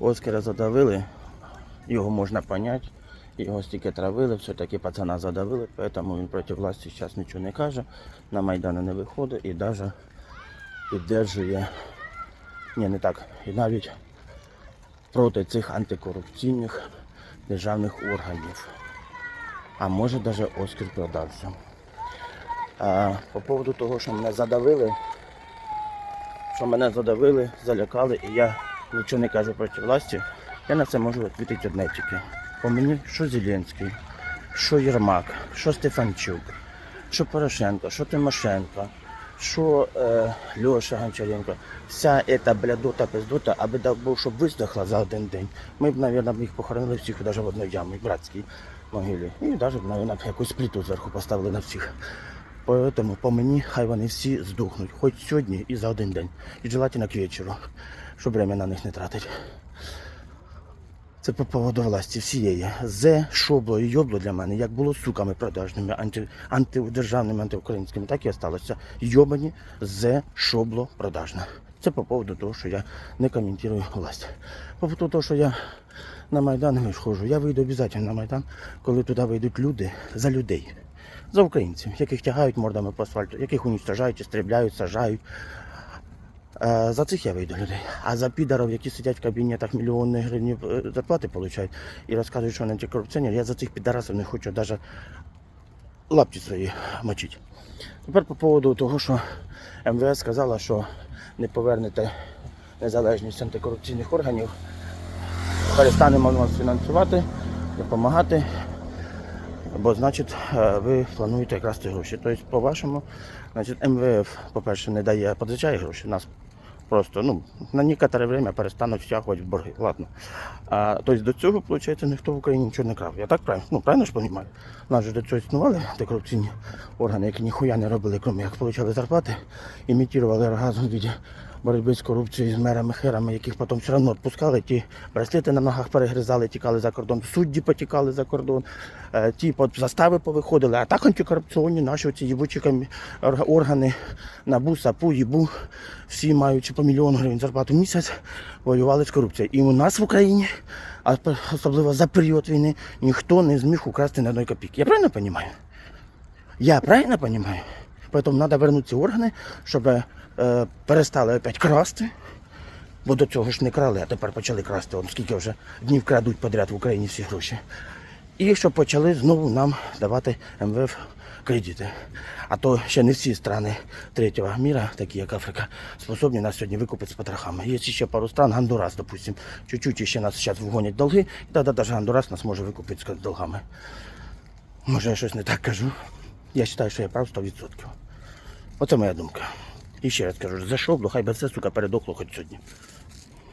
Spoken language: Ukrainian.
Оскара задавили, його можна поняти. Його стільки травили, все-таки пацана задавили, тому він проти власті зараз нічого не каже, на Майдану не виходить і навіть піддержує, ні, не так, і навіть проти цих антикорупційних державних органів. А може навіть Оскар продався. А, по поводу того, що мене задавили, що мене задавили, залякали, і я нічого не кажу проти власті, я на це можу відповідати одне тільки. По мені, що Зеленський, що Єрмак, що Стефанчук, що Порошенко, що Тимошенко, що е, Льоша Гончаренко, вся ця блядота, пиздота, аби дав Бог, щоб виздохла за один день, ми б, мабуть, їх похоронили всіх навіть в одній ямі, братській могилі. І навіть, мабуть, якусь пліту зверху поставили на всіх. Поэтому по мені хай вони всі здохнуть, хоч сьогодні і за один день. І желательно к вечору, щоб время на них не тратити. Це по поводу власті всієї. Зе, шобло і йобло для мене, як було суками продажними, анти, антидержавними, антиукраїнськими, так і осталося. Йобані зе, шобло продажне. Це по поводу того, що я не коментую власть. По поводу того, що я на Майдан не схожу, я вийду обов'язково на Майдан, коли туди вийдуть люди за людей. За українців, яких тягають мордами по асфальту, яких уничтожають, стріляють, сажають. Е, За цих я вийду людей. А за підарів, які сидять в кабінетах мільйони гривень зарплати получають і розказують, що вони антикорупціонер, я за цих підарасів не хочу навіть лапті свої мочити. Тепер по поводу того, що МВС сказала, що не повернете незалежність антикорупційних органів, перестанемо вас фінансувати, допомагати. Бо значить е, ви плануєте ці гроші. Тобто, по-вашому, значить, МВФ, по-перше, не дає, позичає гроші. Нас просто ну, на некоторе время перестануть втягувати в борги. Ладно. А, тобто до цього, виходить, ніхто в Україні нічого не крав. Я так правильно? Ну, правильно ж розумію? Нас же до цього існували антикорупційні органи, які ніхуя не робили, крім як отримали зарплати, імітували оргазм в віді боротьби з корупцією, з мерами, херами, яких потім все одно відпускали, ті браслети на ногах перегризали, тікали за кордон, судді потікали за кордон, е, ті по застави повиходили, а так антикорупційні наші ці їбучі органи НАБУ, САПУ, ЄБУ, всі маючи по мільйону гривень зарплату в місяць, воювали з корупцією. І у нас в Україні, а особливо за період війни, ніхто не зміг украсти на одної копійки. Я правильно розумію? Я правильно понимаю? Поэтому надо вернуть ці органи, щоб е, перестали опять красти. Бо до цього ж не крали, а тепер почали красти. От скільки вже днів крадуть подряд в Україні всі гроші. І щоб почали знову нам давати МВФ кредити. А то ще не всі страни третього міра, такі як Африка, способні нас сьогодні викупити з потрохами. Є ще пару стран, Гондурас, допустим, чуть-чуть ще нас зараз вгонять долги, і тоді навіть Гондурас нас може викупити з долгами. Може, я щось не так кажу. Я вважаю, що я прав 100%. Оце моя думка. І ще раз кажу, за шоблу, хай би це, сука, передохло хоч сьогодні.